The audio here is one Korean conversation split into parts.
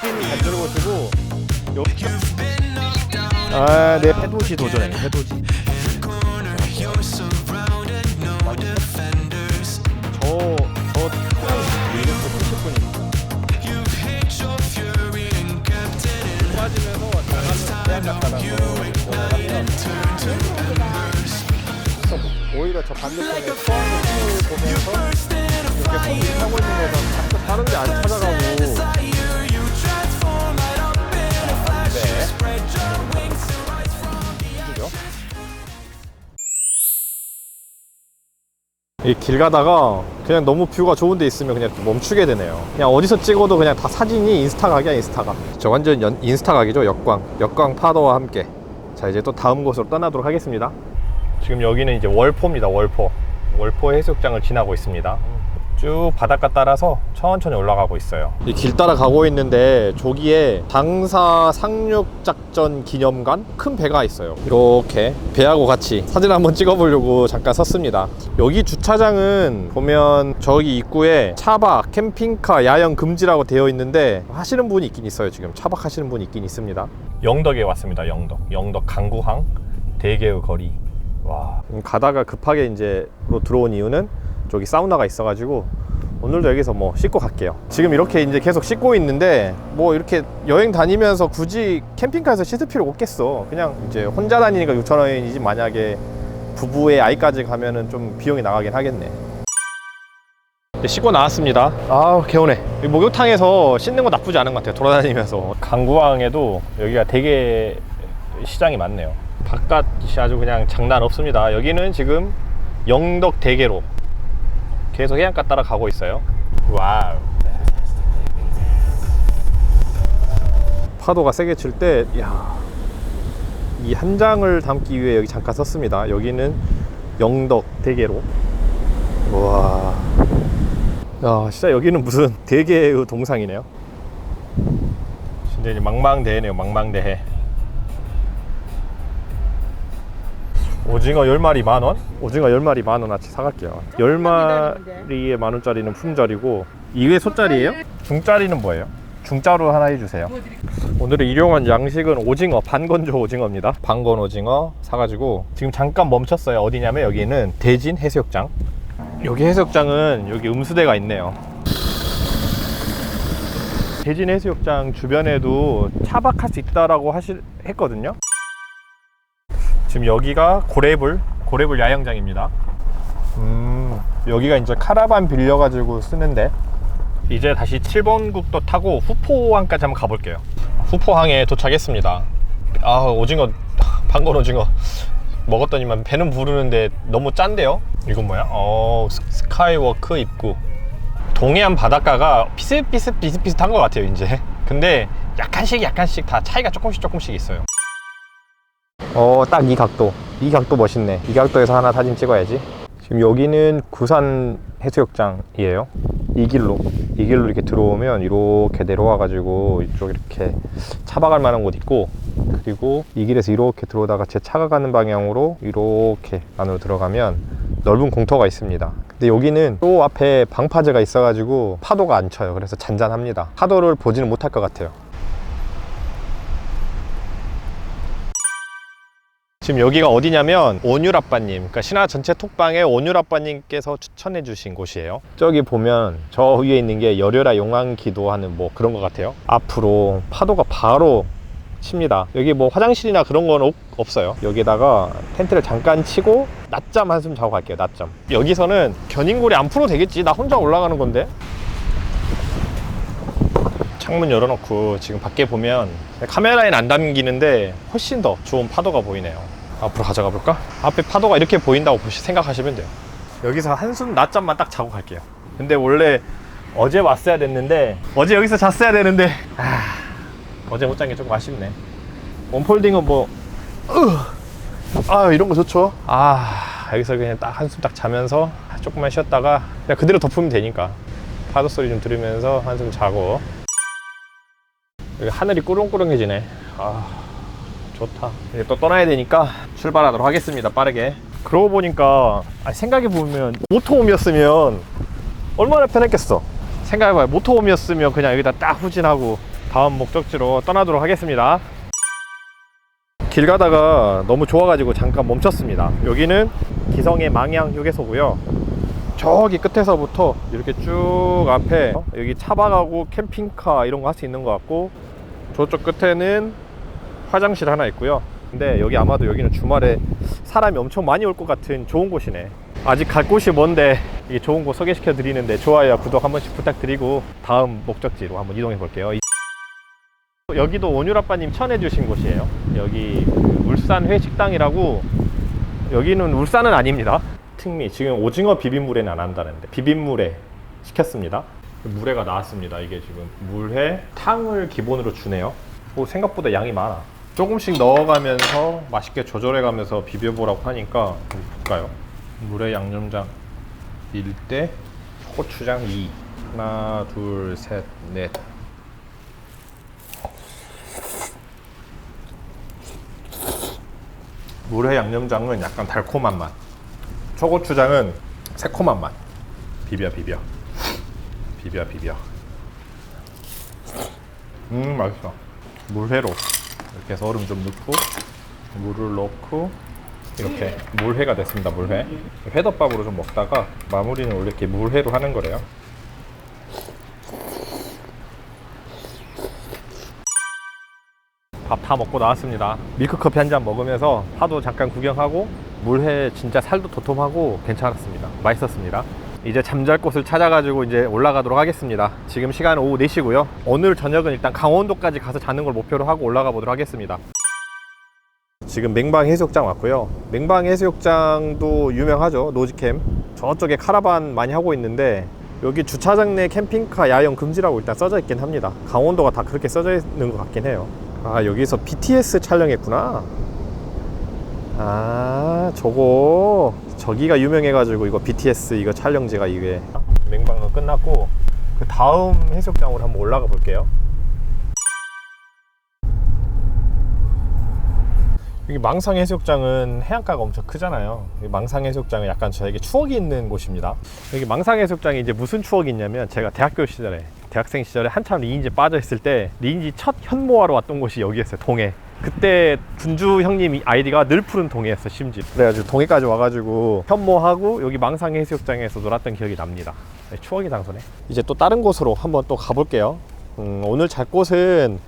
잘 들어보시고 아내 해돋이 도전해 해돋이. 저저 미국도 30분입니다 빠지면서 나가는 대학 갔다가 하면 오히려 저 반대편에 을 보면서 이렇게 손이 타고 있는 거다 자꾸 다른 데안 찾아가고 이 길 가다가 그냥 너무 뷰가 좋은 데 있으면 그냥 멈추게 되네요. 그냥 어디서 찍어도 그냥 다 사진이 인스타 각이야 인스타 각저 완전 연- 인스타 각이죠 역광. 역광 파도와 함께. 자 이제 또 다음 곳으로 떠나도록 하겠습니다. 지금 여기는 이제 월포입니다 월포. 월포 해수욕장을 지나고 있습니다 쭉 바닷가 따라서 천천히 올라가고 있어요. 이 길 따라 가고 있는데 조기에 당사 상륙 작전 기념관 큰 배가 있어요. 이렇게 배하고 같이 사진 한번 찍어보려고 잠깐 섰습니다. 여기 주차장은 보면 저기 입구에 차박 캠핑카 야영 금지라고 되어 있는데 하시는 분이 있긴 있어요 지금. 차박 하시는 분이 있긴 있습니다. 영덕에 왔습니다 영덕. 영덕 강구항 대게의 거리. 와. 음, 가다가 급하게 이제 로 들어온 이유는 저기 사우나가 있어가지고 오늘도 여기서 뭐 씻고 갈게요. 지금 이렇게 이제 계속 씻고 있는데 뭐 이렇게 여행 다니면서 굳이 캠핑카에서 씻을 필요 없겠어. 그냥 이제 혼자 다니니까 6천 원이지 만약에 부부의 아이까지 가면은 좀 비용이 나가긴 하겠네. 네, 씻고 나왔습니다. 아 개운해. 이 목욕탕에서 씻는 거 나쁘지 않은 것 같아요. 돌아다니면서 강구항에도 여기가 되게 시장이 많네요. 바깥이 아주 그냥 장난 없습니다. 여기는 지금 영덕 대게로 계속 해안가 따라 가고 있어요. 와우. 파도가 세게 칠 때, 야, 이 한 장을 담기 위해 여기 잠깐 섰습니다. 여기는 영덕 대게로. 와. 야, 진짜 여기는 무슨 대게의 동상이네요. 진짜 이제 망망대해네요, 망망대해. 오징어 10마리 만원? 오징어 10마리 만원어치 사갈게요. 10마리에 만원짜리는 품절이고 이게 소짜리예요? 중짜리는 뭐예요? 중짜로 하나 해주세요. 오늘의 일용한 양식은 오징어 반건조 오징어입니다. 반건 오징어 사가지고 지금 잠깐 멈췄어요. 어디냐면 여기는 대진 해수욕장. 여기 해수욕장은 여기 음수대가 있네요. 대진 해수욕장 주변에도 차박할 수 있다라고 하시, 했거든요 지금 여기가 고래불 고래불 야영장입니다. 음, 여기가 이제 카라반 빌려가지고 쓰는데 이제 다시 7번 국도 타고 후포항까지 한번 가볼게요. 후포항에 도착했습니다. 아 오징어 방건 오징어 먹었더니만 배는 부르는데 너무 짠데요? 이건 뭐야? 어 스- 스카이워크 입구. 동해안 바닷가가 비슷비슷 비슷비슷한 것 같아요 이제. 근데 약간씩 약간씩 다 차이가 조금씩 조금씩 있어요. 어, 딱 이 각도. 이 각도 멋있네. 이 각도에서 하나 사진 찍어야지. 지금 여기는 구산 해수욕장이에요. 이 길로. 이 길로 이렇게 들어오면 이렇게 내려와 가지고 이쪽 이렇게 차박할 만한 곳 있고, 그리고 이 길에서 이렇게 들어오다가 제 차가 가는 방향으로 이렇게 안으로 들어가면 넓은 공터가 있습니다. 근데 여기는 또 앞에 방파제가 있어 가지고 파도가 안 쳐요. 그래서 잔잔합니다. 파도를 보지는 못할 것 같아요. 지금 여기가 어디냐면 온유라빠님 그러니까 신화 전체 톡방에 온유라빠님께서 추천해 주신 곳이에요. 저기 보면 저 위에 있는 게 열혈아 용왕 기도하는 뭐 그런 것 같아요. 앞으로 파도가 바로 칩니다. 여기 뭐 화장실이나 그런 건 없- 없어요. 여기다가 텐트를 잠깐 치고 낮잠 한숨 자고 갈게요 낮잠. 여기서는 견인고리 안 풀어도 되겠지? 나 혼자 올라가는 건데. 창문 열어놓고 지금 밖에 보면 카메라에는 안 담기는데 훨씬 더 좋은 파도가 보이네요. 앞으로 가져가 볼까? 앞에 파도가 이렇게 보인다고 보시 생각하시면 돼요. 여기서 한숨 낮잠만 딱 자고 갈게요. 근데 원래 어제 왔어야 됐는데 어제 여기서 잤어야 되는데 아, 어제 못 잔 게 조금 아쉽네. 원폴딩은 뭐 으, 아 이런 거 좋죠. 아 여기서 그냥 딱 한숨 딱 자면서 조금만 쉬었다가 그냥 그대로 덮으면 되니까 파도 소리 좀 들으면서 한숨 자고 여기 하늘이 꾸렁꾸렁해지네. 아, 좋다. 이제 또 떠나야 되니까 출발하도록 하겠습니다. 빠르게. 그러고 보니까 생각해보면 모토홈이었으면 얼마나 편했겠어. 생각해봐요. 모토홈이었으면 그냥 여기다 딱 후진하고 다음 목적지로 떠나도록 하겠습니다. 길 가다가 너무 좋아가지고 잠깐 멈췄습니다. 여기는 기성의 망향 휴게소고요. 저기 끝에서부터 이렇게 쭉 앞에 여기 차박하고 캠핑카 이런 거 할 수 있는 것 같고 저쪽 끝에는 화장실 하나 있고요. 근데 여기 아마도 여기는 주말에 사람이 엄청 많이 올 것 같은 좋은 곳이네. 아직 갈 곳이 뭔데 이게 좋은 곳 소개시켜 드리는데 좋아요, 구독 한 번씩 부탁드리고 다음 목적지로 한번 이동해 볼게요. 이- 여기도 온유라빠님 천해 주신 곳이에요. 여기 그 울산 회식당이라고 여기는 울산은 아닙니다. 특미 지금 오징어 비빔물에는 안 한다는데 비빔물에 시켰습니다. 물회가 나왔습니다. 이게 지금 물회 탕을 기본으로 주네요. 오, 생각보다 양이 많아. 조금씩 넣어가면서 맛있게 조절해가면서 비벼보라고 하니까 볼까요? 물회 양념장 1대 고추장 2 하나 둘 셋 넷. 물회 양념장은 약간 달콤한 맛. 초고추장은 새콤한 맛. 비벼 비벼. 비벼 비벼. 음 맛있어. 물회로 이렇게 해서 얼음 좀 넣고 물을 넣고 이렇게 물회가 됐습니다 물회. 회덮밥으로 좀 먹다가 마무리는 원래 이렇게 물회로 하는 거래요. 밥 다 먹고 나왔습니다. 밀크커피 한 잔 먹으면서 파도 잠깐 구경하고 물회 진짜 살도 도톰하고 괜찮았습니다. 맛있었습니다 이제 잠잘 곳을 찾아가지고 이제 올라가도록 하겠습니다 지금 시간은 오후 4시고요 오늘 저녁은 일단 강원도까지 가서 자는 걸 목표로 하고 올라가 보도록 하겠습니다 지금 맹방 해수욕장 왔고요. 맹방 해수욕장도 유명하죠. 노지캠. 저쪽에 카라반 많이 하고 있는데 여기 주차장 내 캠핑카 야영 금지라고 일단 써져 있긴 합니다. 강원도가 다 그렇게 써져 있는 것 같긴 해요. 아 여기서 BTS 촬영했구나. 아 저거 저기가 유명해가지고 이거 BTS 이거 촬영지가 이게 맹방은 끝났고 그 다음 해수욕장으로 한번 올라가 볼게요. 여기 망상 해수욕장은 해안가가 엄청 크잖아요. 이 망상 해수욕장은 약간 저에게 추억이 있는 곳입니다. 여기 망상 해수욕장에 이제 무슨 추억이 있냐면 제가 대학교 시절에 대학생 시절에 한참 리인지 빠져 있을 때 리인지 첫 현모하러 왔던 곳이 여기였어요. 동해. 그때 군주 형님 아이디가 늘 푸른 동해였어 심지어. 그래가지고 동해까지 와가지고 현모하고 여기 망상 해수욕장에서 놀았던 기억이 납니다. 네, 추억의 장소네. 이제 또 다른 곳으로 한번 또 가볼게요. 음, 오늘 잘 곳은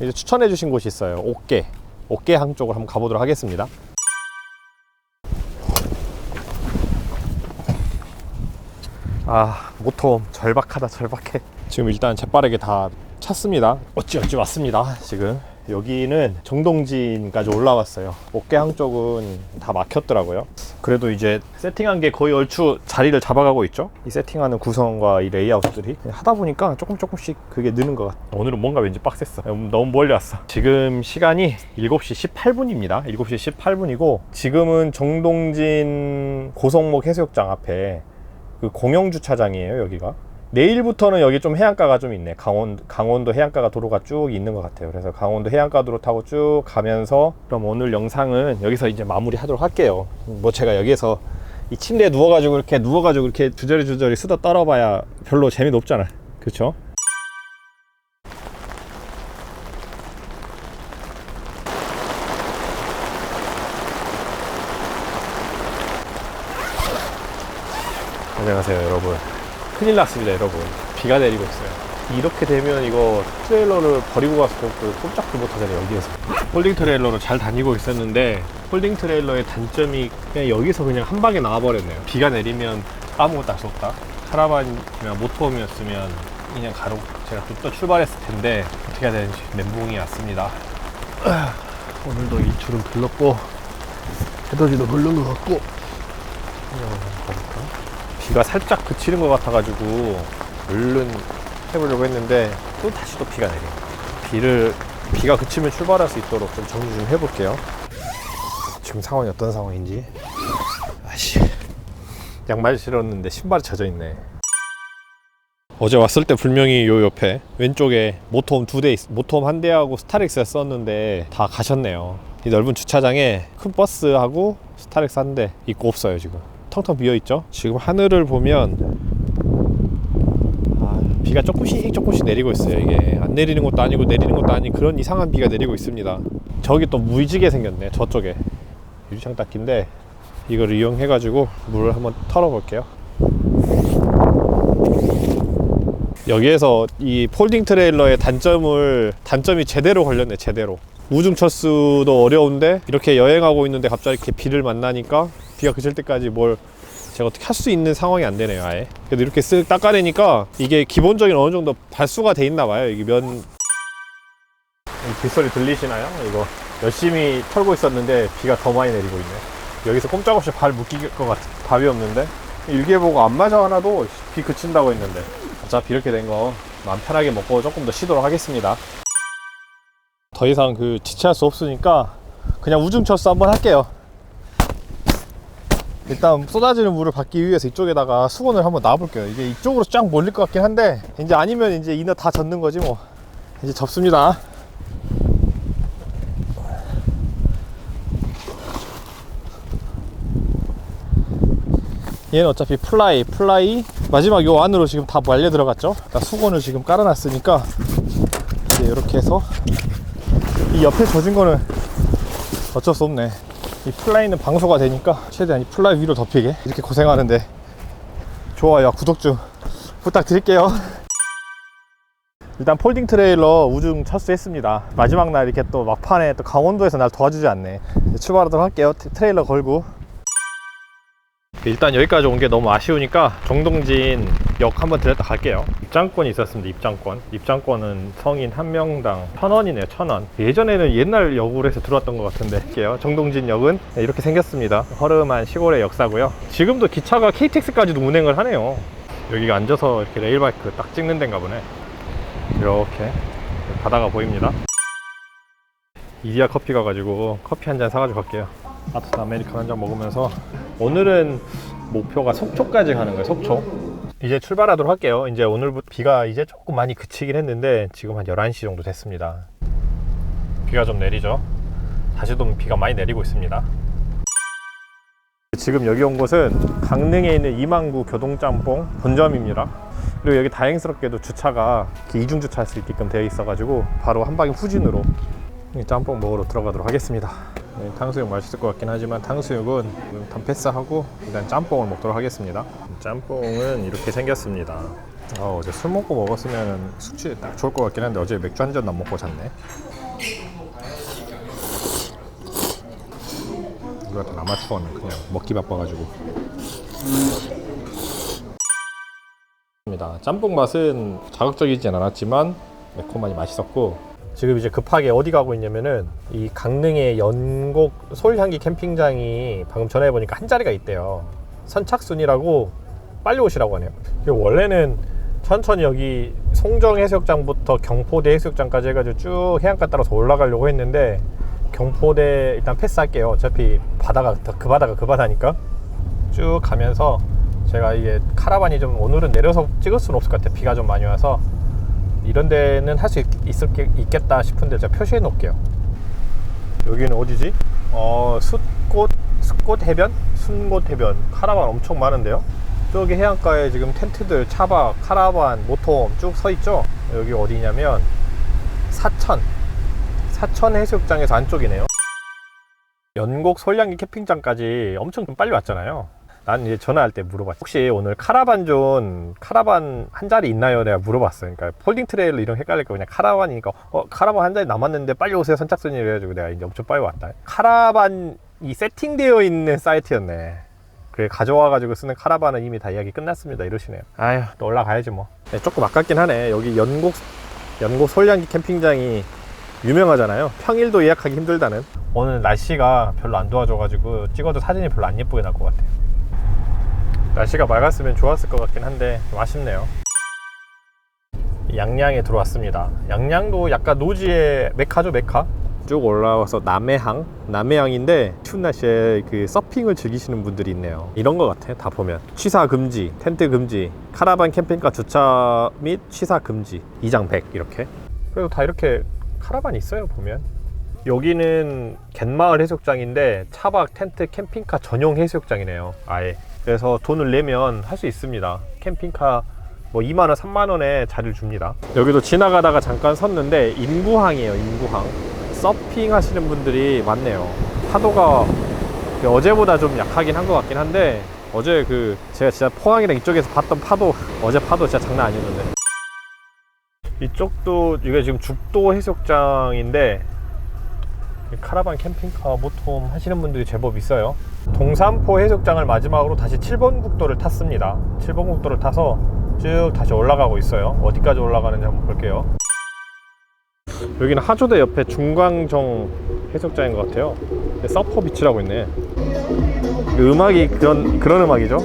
이제 추천해 주신 곳이 있어요. 옥계. 옥계항 쪽으로 한번 가보도록 하겠습니다. 아 모톰 절박하다 절박해 지금 일단 재빠르게 다 찼습니다 어찌어찌 왔습니다 지금 여기는 정동진까지 올라왔어요. 옥계항 쪽은 다 막혔더라고요. 그래도 이제 세팅한 게 거의 얼추 자리를 잡아가고 있죠? 이 세팅하는 구성과 이 레이아웃들이 하다 보니까 조금 조금씩 그게 느는 것 같아 오늘은 뭔가 왠지 빡셌어. 너무 멀리 왔어. 지금 시간이 7시 18분입니다. 7시 18분이고 지금은 정동진 고성목 해수욕장 앞에 그 공영 주차장이에요 여기가 내일부터는 여기 좀 해안가가 좀 있네. 강원, 강원도 해안가가 도로가 쭉 있는 것 같아요. 그래서 강원도 해안가 도로 타고 쭉 가면서 그럼 오늘 영상은 여기서 이제 마무리 하도록 할게요. 뭐 제가 여기에서 이 침대에 누워가지고 이렇게 누워가지고 이렇게 주저리 주저리 수다 떨어봐야 별로 재미도 없잖아 그렇죠 안녕하세요 여러분 큰일 났습니다 여러분. 비가 내리고 있어요. 이렇게 되면 이거 트레일러를 버리고 가서 그 꼼짝도 못하잖아요 여기에서. 홀딩 트레일러로 잘 다니고 있었는데 홀딩 트레일러의 단점이 그냥 여기서 그냥 한 방에 나와버렸네요. 비가 내리면 아무것도 할 수 없다. 카라반이나 모터홈이었으면 그냥 가로 제가 좀 더 출발했을 텐데 어떻게 해야 되는지 멘붕이 왔습니다. 오늘도 일출은 불렀고 해돋이도 불른 것 같고 비가 살짝 그치는 것 같아가지고 얼른 해보려고 했는데 또 다시 또 비가 내려. 비를 비가 그치면 출발할 수 있도록 좀 정리 좀 해볼게요. 지금 상황이 어떤 상황인지. 아씨 양말 신었는데 신발이 젖어 있네. 어제 왔을 때 분명히 요 옆에 왼쪽에 모톰 두 대, 모톰 한 대하고 스타렉스 썼는데 다 가셨네요. 이 넓은 주차장에 큰 버스하고 스타렉스 한 대 있고 없어요 지금. 텅텅 비어 있죠. 지금 하늘을 보면 아, 비가 조금씩 조금씩 내리고 있어요 이게. 안 내리는 것도 아니고 내리는 것도 아닌 그런 이상한 비가 내리고 있습니다. 저기 또 무지개 생겼네 저쪽에. 유리창 닦기인데 이걸 이용해 가지고 물을 한번 털어 볼게요. 여기에서 이 폴딩 트레일러의 단점을 단점이 제대로 걸렸네 제대로 우중 철수도 어려운데 이렇게 여행하고 있는데 갑자기 이렇게 비를 만나니까 비가 그칠 때까지 뭘 제가 어떻게 할 수 있는 상황이 안 되네요 아예. 그래도 이렇게 쓱 닦아내니까 이게 기본적인 어느 정도 발수가 돼 있나 봐요 이게 면. 빗소리 들리시나요? 이거 열심히 털고 있었는데 비가 더 많이 내리고 있네. 여기서 꼼짝없이 발 묶일 것 같아 답이 없는데? 일기예보가 안 맞아 하나도 비 그친다고 했는데. 어차피 이렇게 된 거 마음 편하게 먹고 조금 더 쉬도록 하겠습니다 더 이상 그 지체할 수 없으니까 그냥 우중철수 한번 할게요. 일단 쏟아지는 물을 받기 위해서 이쪽에다가 수건을 한번 놔볼게요. 이게 이쪽으로 쫙 몰릴 것 같긴 한데 이제 아니면 이제 이너 다 젖는 거지 뭐. 이제 접습니다. 얘는 어차피 플라이 플라이. 마지막 요 안으로 지금 다 말려 들어갔죠? 수건을 지금 깔아놨으니까 이제 이렇게 해서 이 옆에 젖은 거는 어쩔 수 없네. 이 플라이는 방수가 되니까 최대한 이 플라이 위로 덮이게. 이렇게 고생하는데 좋아요. 구독 좀 부탁드릴게요. 일단 폴딩 트레일러 우중 철수했습니다. 마지막 날 이렇게 또 막판에 또 강원도에서 날 도와주지 않네. 출발하도록 할게요. 트- 트레일러 걸고. 일단 여기까지 온 게 너무 아쉬우니까 정동진 역 한번 들렸다 갈게요. 입장권이 있었습니다. 입장권. 입장권은 성인 한 명당 천 원이네요. 천 원. 예전에는 옛날 역으로 해서 들어왔던 것 같은데 할게요. 정동진 역은 네, 이렇게 생겼습니다. 허름한 시골의 역사고요. 지금도 기차가 KTX까지도 운행을 하네요. 여기가 앉아서 이렇게 레일바이크 딱 찍는 데인가 보네. 이렇게 바다가 보입니다. 이디야 커피 가가지고 커피 한 잔 사가지고 갈게요. 아트 아메리카노 한 잔 먹으면서 오늘은 목표가 속초까지 가는 거예요. 속초. 이제 출발하도록 할게요. 이제 오늘부터 비가 이제 조금 많이 그치긴 했는데 지금 한 11시 정도 됐습니다. 비가 좀 내리죠. 다시도 비가 많이 내리고 있습니다. 지금 여기 온 곳은 강릉에 있는 이만구 교동짬뽕 본점입니다. 그리고 여기 다행스럽게도 주차가 이중 주차할 수 있게끔 되어 있어가지고 바로 한 방에 후진으로 이 짬뽕 먹으러 들어가도록 하겠습니다. 네, 탕수육 맛있을 것 같긴 하지만 탕수육은 일단 패스하고 일단 짬뽕을 먹도록 하겠습니다. 짬뽕은 이렇게 생겼습니다. 어, 어제 술 먹고 먹었으면 숙취에 딱 좋을 것 같긴 한데 어제 맥주 한 잔도 안 먹고 잤네. 우리 같은 아마추어는 그냥 먹기 바빠가지고. 짬뽕 맛은 자극적이진 않았지만 매콤하니 맛있었고 지금 이제 급하게 어디 가고 있냐면은 이 강릉의 연곡 솔향기 캠핑장이 방금 전화해 보니까 한 자리가 있대요. 선착순이라고 빨리 오시라고 하네요. 원래는 천천히 여기 송정 해수욕장부터 경포대 해수욕장까지 해가지고 쭉 해안가 따라서 올라가려고 했는데 경포대 일단 패스할게요. 어차피 바다가 더그 바다가 그 바다니까 쭉 가면서 제가 이게 카라반이 좀 오늘은 내려서 찍을 수는 없을 것 같아요. 비가 좀 많이 와서 이런 데는 할 수 있을 게 있겠다 싶은데 제가 표시해 놓을게요. 여기는 어디지? 어, 숫꽃 숫꽃 해변? 순꽃 해변. 카라반 엄청 많은데요. 저기 해안가에 지금 텐트들, 차박, 카라반, 모톰 쭉 서 있죠. 여기 어디냐면 사천. 사천 해수욕장에서 안쪽이네요. 연곡 솔량기 캠핑장까지 엄청 좀 빨리 왔잖아요. 난 이제 전화할 때 물어봤어. 혹시 오늘 카라반 존, 카라반 한 자리 있나요? 내가 물어봤어. 그러니까 폴딩 트레일러 이런 거 헷갈릴까 그냥 카라반이니까, 어, 카라반 한 자리 남았는데 빨리 오세요. 선착순이 래가지고 내가 이제 엄청 빨리 왔다. 카라반이 세팅되어 있는 사이트였네. 그래, 가져와가지고 쓰는 카라반은 이미 다 이야기 끝났습니다. 이러시네요. 아휴, 또 올라가야지 뭐. 네, 조금 아깝긴 하네. 여기 연곡, 연곡 솔량기 캠핑장이 유명하잖아요. 평일도 예약하기 힘들다는. 오늘 날씨가 별로 안 도와줘가지고 찍어도 사진이 별로 안 예쁘게 날 것 같아요. 날씨가 맑았으면 좋았을 것 같긴 한데 좀 아쉽네요. 양양에 들어왔습니다. 양양도 약간 노지의 메카죠 메카. 쭉 올라와서 남해항, 남해항인데 추운 날씨에 그 서핑을 즐기시는 분들이 있네요. 이런 것 같아 다 보면 취사 금지, 텐트 금지, 카라반 캠핑카 주차 및 취사 금지, 이장 100 이렇게. 그래도 다 이렇게 카라반 있어요 보면. 여기는 갯마을 해수욕장인데 차박 텐트 캠핑카 전용 해수욕장이네요. 아예. 그래서 돈을 내면 할 수 있습니다. 캠핑카 뭐 2만원, 3만원에 자리를 줍니다. 여기도 지나가다가 잠깐 섰는데 인구항이에요, 인구항. 서핑 하시는 분들이 많네요. 파도가 어제보다 좀 약하긴 한 것 같긴 한데 어제 그 제가 진짜 포항이랑 이쪽에서 봤던 파도 어제 파도 진짜 장난 아니었는데 이쪽도 이게 지금 죽도 해수욕장인데 이 카라반 캠핑카 모톰 하시는 분들이 제법 있어요. 동산포 해수욕장을 마지막으로 다시 7번 국도를 탔습니다. 7번 국도를 타서 쭉 다시 올라가고 있어요. 어디까지 올라가는지 한번 볼게요. 여기는 하조대 옆에 중광정 해수욕장인 것 같아요. 서퍼 비치라고 있네. 그 음악이 그런 그런 음악이죠.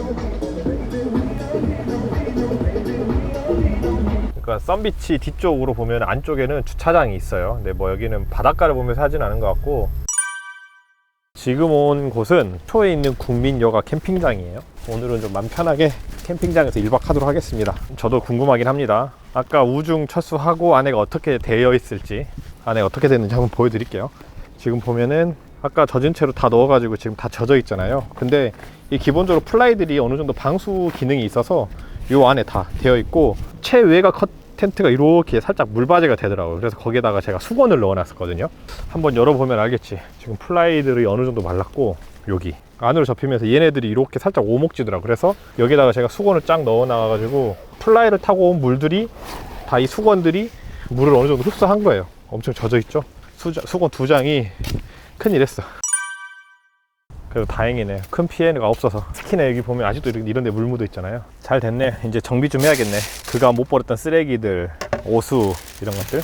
그러니까 썬비치 뒤쪽으로 보면 안쪽에는 주차장이 있어요. 근데 뭐 여기는 바닷가를 보면서 하진 않은 것 같고 지금 온 곳은 초에 있는 국민여가 캠핑장이에요. 오늘은 좀 맘 편하게 캠핑장에서 1박 하도록 하겠습니다. 저도 궁금하긴 합니다. 아까 우중 철수하고 안에가 어떻게 되어 있을지 안에 어떻게 됐는지 한번 보여드릴게요. 지금 보면은 아까 젖은 채로 다 넣어가지고 지금 다 젖어 있잖아요. 근데 이 기본적으로 플라이들이 어느 정도 방수 기능이 있어서 요 안에 다 되어 있고 최외가 컷 텐트가 이렇게 살짝 물바지가 되더라고요. 그래서 거기에다가 제가 수건을 넣어놨었거든요. 한번 열어보면 알겠지. 지금 플라이들이 어느 정도 말랐고 여기 안으로 접히면서 얘네들이 이렇게 살짝 오목지더라고요. 그래서 여기다가 제가 수건을 쫙 넣어놔가지고 플라이를 타고 온 물들이 다 이 수건들이 물을 어느 정도 흡수한 거예요. 엄청 젖어 있죠. 수건 두 장이 큰일 했어. 그래도 다행이네. 큰 피해가 없어서. 특히나 여기 보면 아직도 이런- 데 물 묻어 있잖아요. 잘 됐네. 이제 정비 좀 해야겠네. 그가 못 버렸던 쓰레기들, 오수, 이런 것들.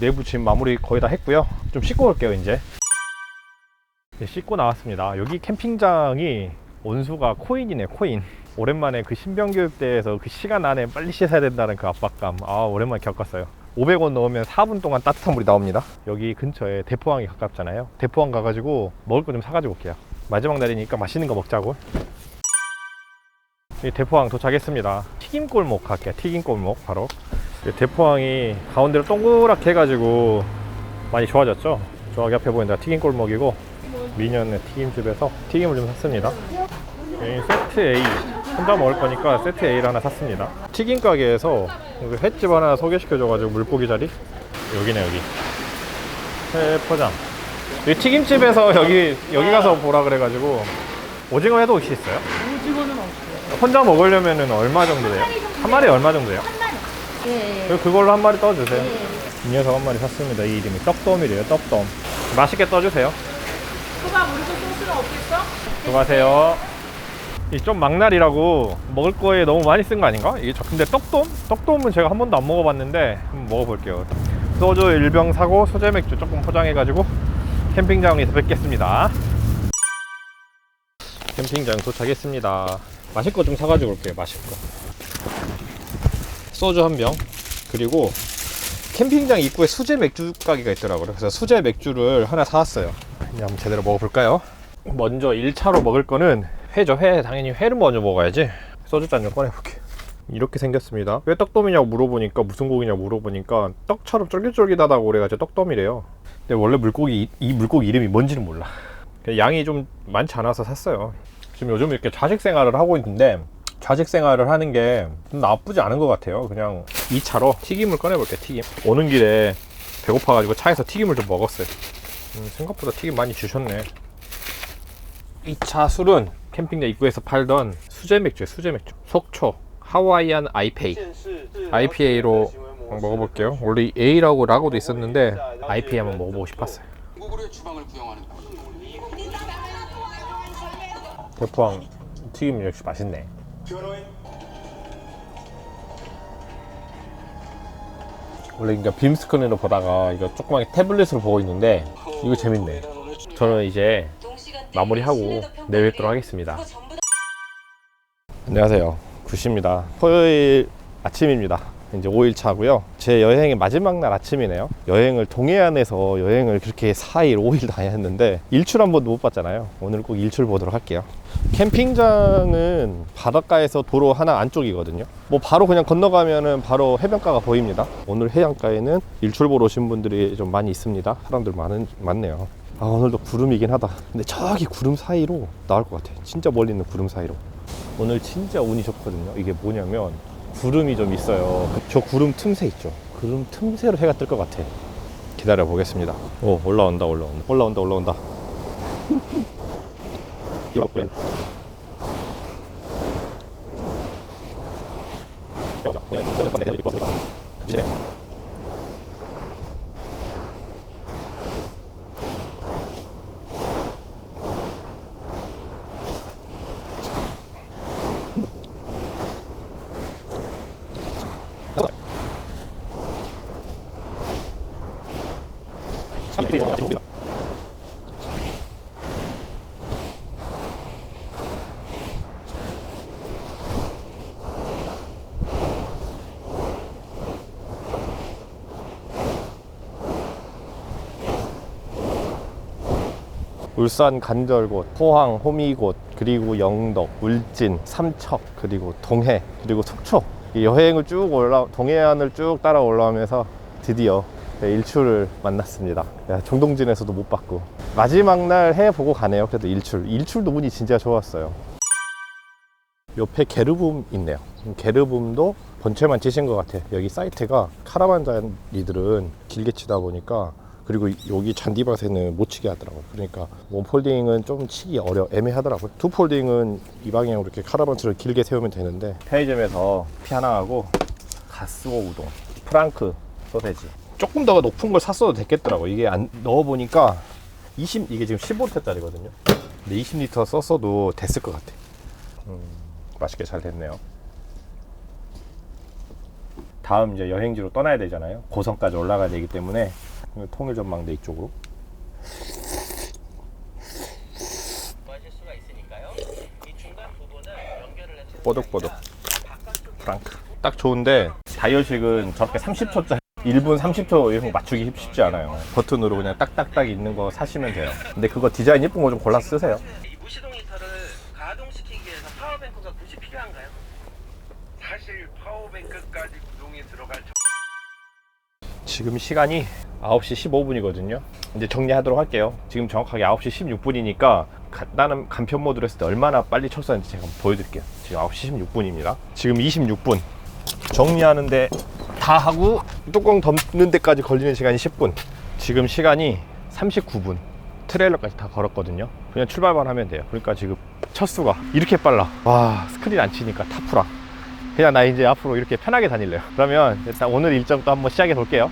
내부 지금 마무리 거의 다 했고요. 좀 씻고 올게요, 이제. 네, 씻고 나왔습니다. 여기 캠핑장이 온수가 코인이네, 코인. 오랜만에 그 신병교육대에서 그 시간 안에 빨리 씻어야 된다는 그 압박감. 아, 오랜만에 겪었어요. 500원 넣으면 4분 동안 따뜻한 물이 나옵니다. 여기 근처에 대포항이 가깝잖아요. 대포항 가가지고 먹을 거 좀 사가지고 올게요. 마지막 날이니까 맛있는 거 먹자고. 이 대포항 도착했습니다. 튀김골목 갈게요. 튀김골목 바로. 이 대포항이 가운데로 동그랗게 해가지고 많이 좋아졌죠. 저기 앞에 데가 튀김골목이고 미녀의 튀김집에서 튀김을 좀 샀습니다. 세트 A 혼자 먹을 거니까 세트 A를 하나 샀습니다. 튀김 가게에서 횟집 하나 소개시켜줘가지고 물고기 자리 여기네 여기 회 포장. 이 튀김집에서 여기 여기 가서 보라 그래가지고 오징어 회도 혹시 있어요? 오징어는 없어요. 혼자 먹으려면은 얼마 정도 돼요? 한 마리 얼마 정도 돼요? 예. 그리고 그걸로 한 마리 떠주세요. 이 녀석 한 마리 샀습니다. 이 이름이 떡돔이래요. 떡돔. 맛있게 떠주세요. 초밥 우리도 소스는 없겠어? 수고하세요. 이 좀 막날이라고 먹을 거에 너무 많이 쓴 거 아닌가? 이게 저 근데 떡돔? 떡돔은 제가 한 번도 안 먹어봤는데 한번 먹어볼게요. 소주 1병 사고 소재 맥주 조금 포장해가지고 캠핑장에서 뵙겠습니다. 캠핑장 도착했습니다. 마실 거 좀 사가지고 올게요. 마실 거. 소주 한 병. 그리고 캠핑장 입구에 수제 맥주 가게가 있더라고요. 그래서 수제 맥주를 하나 사왔어요. 이제 한번 제대로 먹어볼까요? 먼저 1차로 먹을 거는 회죠. 회 당연히 회를 먼저 먹어야지. 소주 잔 좀 꺼내볼게. 이렇게 생겼습니다. 왜 떡돔이냐고 물어보니까 무슨 고기냐고 물어보니까 떡처럼 쫄깃쫄깃하다고 그래가지고 떡돔이래요. 근데 원래 물고기 이- 이 물고기 이름이 뭔지는 몰라. 양이 좀 많지 않아서 샀어요. 지금 요즘 이렇게 자식 생활을 하고 있는데 자식 생활을 하는 게 나쁘지 않은 것 같아요. 그냥 2차로 튀김을 꺼내볼게요. 튀김. 오는 길에 배고파가지고 차에서 튀김을 좀 먹었어요. 음, 생각보다 튀김 많이 주셨네. 2차 술은 캠핑장 입구에서 팔던 수제 맥주예요. 수제 맥주. 속초 하와이안 아이페이. IPA로 먹어볼게요. 원래 A라고 라고도 있었는데 IPA 한번 먹어보고 싶었어요. 대포항 튀김 역시 맛있네. 원래 그러니까 빔스크린으로 보다가 이거 조그맣게 태블릿으로 보고 있는데 이거 재밌네. 저는 이제 마무리하고 내뵙도록 하겠습니다. 안녕하세요. 구시입니다. 토요일 아침입니다. 이제 5일 차고요. 제 여행의 마지막 날 아침이네요. 여행을 동해안에서 여행을 그렇게 4일, 5일 다녔는데 일출 한 번도 못 봤잖아요. 오늘 꼭 일출 보도록 할게요. 캠핑장은 바닷가에서 도로 하나 안쪽이거든요. 뭐 바로 그냥 건너가면은 바로 해변가가 보입니다. 오늘 해안가에는 일출 보러 오신 분들이 좀 많이 있습니다. 사람들 많은 많네요. 아 오늘도 구름이긴 하다. 근데 저기 구름 사이로 나올 것 같아. 진짜 멀리 있는 구름 사이로. 오늘 진짜 운이 좋거든요. 이게 뭐냐면 구름이 좀 있어요. 저 구름 틈새 있죠. 구름 틈새로 해가 뜰 것 같아. 기다려 보겠습니다. 오 올라온다 올라온다 올라온다 올라온다. 울산 간절곶, 포항 호미곶, 그리고 영덕, 울진, 삼척, 그리고 동해, 그리고 속초 이 여행을 쭉 올라 동해안을 쭉 따라 올라오면서 드디어 네, 일출을 만났습니다. 야, 정동진에서도 못 봤고 마지막 날 해 보고 가네요. 그래도 일출, 일출도 운이 진짜 좋았어요. 옆에 게르붐 있네요. 게르붐도 번체만 치신 것 같아요. 여기 사이트가 카라반 잔디들은 길게 치다 보니까 그리고 여기 잔디밭에는 못 치게 하더라고요. 그러니까 원 폴딩은 좀 치기 어려 애매하더라고요. 투 폴딩은 이 방향으로 이렇게 카라반처럼 길게 세우면 되는데 편의점에서 피아나하고 가스오 우동, 프랑크 소세지 조금 더 높은 걸 샀어도 됐겠더라고. 이게 안 넣어 보니까 20 이게 지금 15리터짜리거든요. 근데 20리터 썼어도 됐을 것 같아. 음, 맛있게 잘 됐네요. 다음 이제 여행지로 떠나야 되잖아요. 고성까지 올라가야 되기 때문에 통일 전망대 이쪽으로. 뽀득뽀득. 프랑크. 딱 좋은데 다이얼식은 저렇게 30초짜리 1분 30초 이런 거 맞추기 쉽지 않아요. 버튼으로 그냥 딱딱딱 있는 거 사시면 돼요. 근데 그거 디자인 예쁜 거 좀 골라서 쓰세요. 이 무시동 히터를 가동시키기 위해서 파워뱅크가 굳이 필요한가요? 사실 파워뱅크까지 구동이 들어갈 지금 시간이 9시 15분이거든요. 이제 정리하도록 할게요. 지금 정확하게 9시 16분이니까 간단한 간편 모드로 했을 때 얼마나 빨리 철수하는지 제가 한번 보여드릴게요. 지금 9시 16분입니다. 지금 26분. 정리하는데 다 하고 뚜껑 덮는 데까지 걸리는 시간이 10분. 지금 시간이 39분. 트레일러까지 다 걸었거든요. 그냥 출발만 하면 돼요. 그러니까 지금 첫 수가 이렇게 빨라. 와, 스크린 안 치니까 타프라. 그냥 나 이제 앞으로 이렇게 편하게 다닐래요. 그러면 일단 오늘 일정도 한번 시작해 볼게요.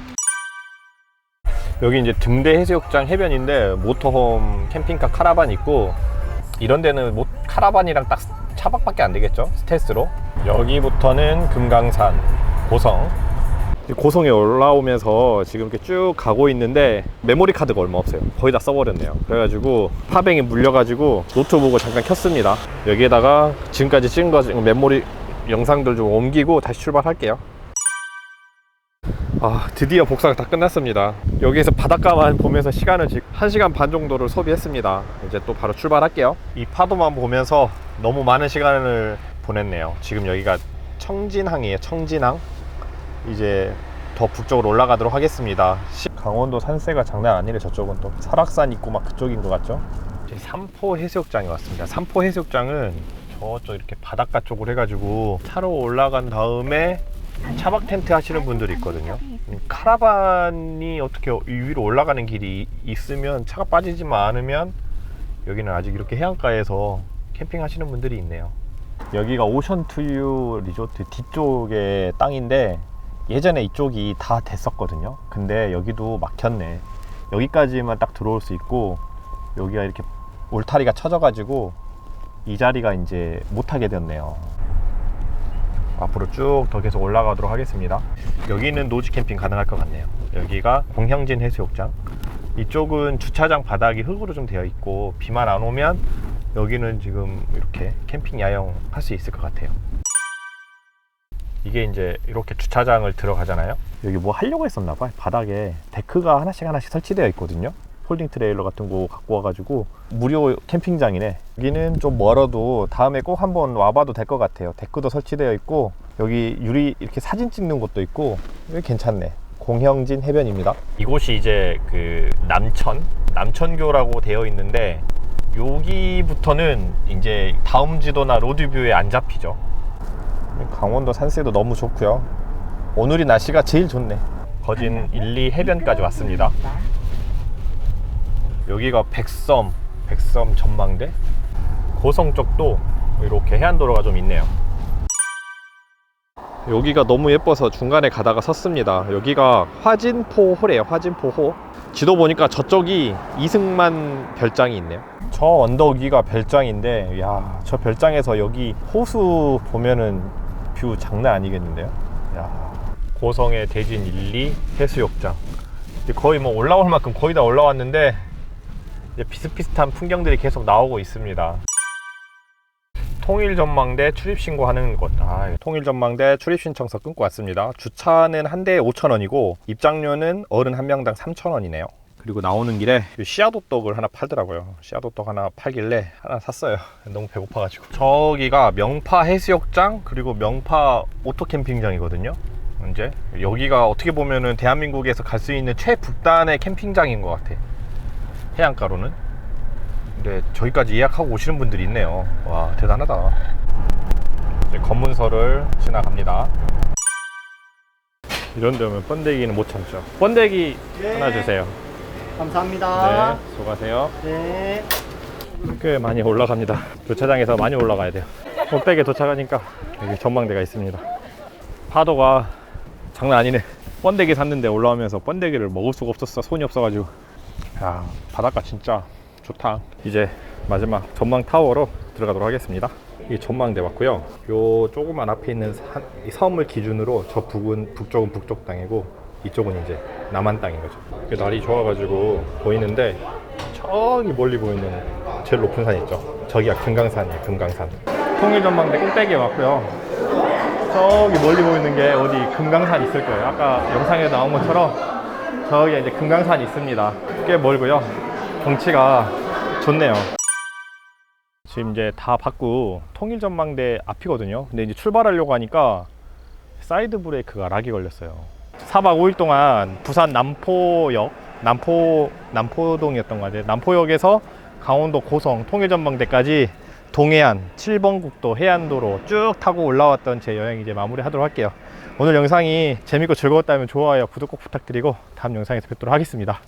여기 이제 등대 해수욕장 해변인데 모터홈 캠핑카 카라반 있고 이런 데는 뭐 카라반이랑 딱 차박밖에 안 되겠죠? 스텔스로. 여기부터는 금강산 고성. 고성에 올라오면서 지금 이렇게 쭉 가고 있는데 메모리 카드가 얼마 없어요. 거의 다 써버렸네요. 그래가지고 파뱅에 물려가지고 노트북을 잠깐 켰습니다. 여기에다가 지금까지 찍은 거 메모리 영상들 좀 옮기고 다시 출발할게요. 아 드디어 복사가 다 끝났습니다. 여기에서 바닷가만 보면서 시간을 지금 1시간 반 정도를 소비했습니다. 이제 또 바로 출발할게요. 이 파도만 보면서 너무 많은 시간을 보냈네요. 지금 여기가 청진항이에요 청진항. 이제 더 북쪽으로 올라가도록 하겠습니다. 시- 강원도 산세가 장난 아니래 저쪽은 또. 설악산 있고 막 그쪽인 것 같죠? 삼포 해수욕장에 왔습니다. 삼포 해수욕장은 저쪽 이렇게 바닷가 쪽으로 해가지고 차로 올라간 다음에 차박 텐트 하시는 분들이 있거든요. 음, 카라반이 어떻게 이 위로 올라가는 길이 있으면 차가 빠지지만 않으면 여기는 아직 이렇게 해안가에서 캠핑 하시는 분들이 있네요. 여기가 오션 투유 리조트 뒤쪽의 땅인데 예전에 이쪽이 다 됐었거든요. 근데 여기도 막혔네. 여기까지만 딱 들어올 수 있고 여기가 이렇게 울타리가 쳐져가지고 이 자리가 이제 못하게 됐네요. 앞으로 쭉 더 계속 올라가도록 하겠습니다. 여기는 노지 캠핑 가능할 것 같네요. 여기가 공향진 해수욕장. 이쪽은 주차장 바닥이 흙으로 좀 되어 있고 비만 안 오면 여기는 지금 이렇게 캠핑 야영 할 수 있을 것 같아요. 이게 이제 이렇게 주차장을 들어가잖아요. 여기 뭐 하려고 했었나 봐요. 바닥에 데크가 하나씩 하나씩 설치되어 있거든요. 폴딩 트레일러 같은 거 갖고 와가지고 무료 캠핑장이네. 여기는 좀 멀어도 다음에 꼭 한번 와봐도 될 것 같아요. 데크도 설치되어 있고 여기 유리 이렇게 사진 찍는 곳도 있고 괜찮네. 공형진 해변입니다. 이곳이 이제 그 남천 남천교라고 되어 있는데 여기부터는 이제 다음 지도나 로드뷰에 안 잡히죠. 강원도 산세도 너무 좋고요. 오늘이 날씨가 제일 좋네. 거진 1, 2 해변까지 왔습니다. 여기가 백섬, 백섬 전망대. 고성 쪽도 이렇게 해안도로가 좀 있네요. 여기가 너무 예뻐서 중간에 가다가 섰습니다. 여기가 화진포호래요. 화진포호. 지도 보니까 저쪽이 이승만 별장이 있네요. 저 언덕 위가 별장인데, 야, 저 별장에서 여기 호수 보면은 뷰 장난 아니겠는데요? 야, 고성의 대진 1, 2 해수욕장. 거의 뭐 올라올 만큼 거의 다 올라왔는데, 비슷비슷한 풍경들이 계속 나오고 있습니다. 통일전망대 출입신고하는 곳. 아, 통일전망대 출입신청서 끊고 왔습니다. 주차는 한 대에 5,000원이고, 입장료는 어른 한 명당 3,000원이네요. 그리고 나오는 길에 씨앗호떡을 하나 팔더라고요. 씨앗호떡 하나 팔길래 하나 샀어요. 너무 배고파가지고. 저기가 명파 해수욕장 그리고 명파 오토캠핑장이거든요. 이제 여기가 어떻게 보면은 대한민국에서 갈 수 있는 최북단의 캠핑장인 것 같아. 해안가로는. 근데 저기까지 예약하고 오시는 분들이 있네요. 와 대단하다. 이제 검문소를 지나갑니다. 이런 데 오면 번데기는 못 참죠. 번데기 하나 주세요. 감사합니다. 네, 수고하세요. 네. 꽤 많이 올라갑니다. 주차장에서 많이 올라가야 돼요. 꼭대기에 도착하니까 여기 전망대가 있습니다. 파도가 장난 아니네. 번데기 샀는데 올라오면서 번데기를 먹을 수가 없었어. 손이 없어가지고. 야, 바닷가 진짜 좋다. 이제 마지막 전망 타워로 들어가도록 하겠습니다. 이 전망대 맞고요. 요 조그만 앞에 있는 산, 이 섬을 기준으로 저 북은 북쪽은 북쪽 땅이고 이쪽은 이제 남한 땅인 거죠. 날이 좋아가지고 보이는데 저기 멀리 보이는 제일 높은 산 있죠. 저기가 금강산이에요. 금강산. 통일전망대 꼭대기에 왔고요. 저기 멀리 보이는 게 어디 금강산 있을 거예요. 아까 영상에 나온 것처럼 저기 이제 금강산 있습니다. 꽤 멀고요. 경치가 좋네요. 지금 이제 다 받고 통일 전망대 앞이거든요. 근데 이제 출발하려고 하니까 사이드 브레이크가 락이 걸렸어요. 4박 5일 동안 부산 남포역, 남포, 남포동이었던 것 같아요. 남포역에서 강원도 고성 통일 전망대까지 동해안 7번 국도 해안도로 쭉 타고 올라왔던 제 여행 이제 마무리 하도록 할게요. 오늘 영상이 재밌고 즐거웠다면 좋아요, 구독 꼭 부탁드리고 다음 영상에서 뵙도록 하겠습니다.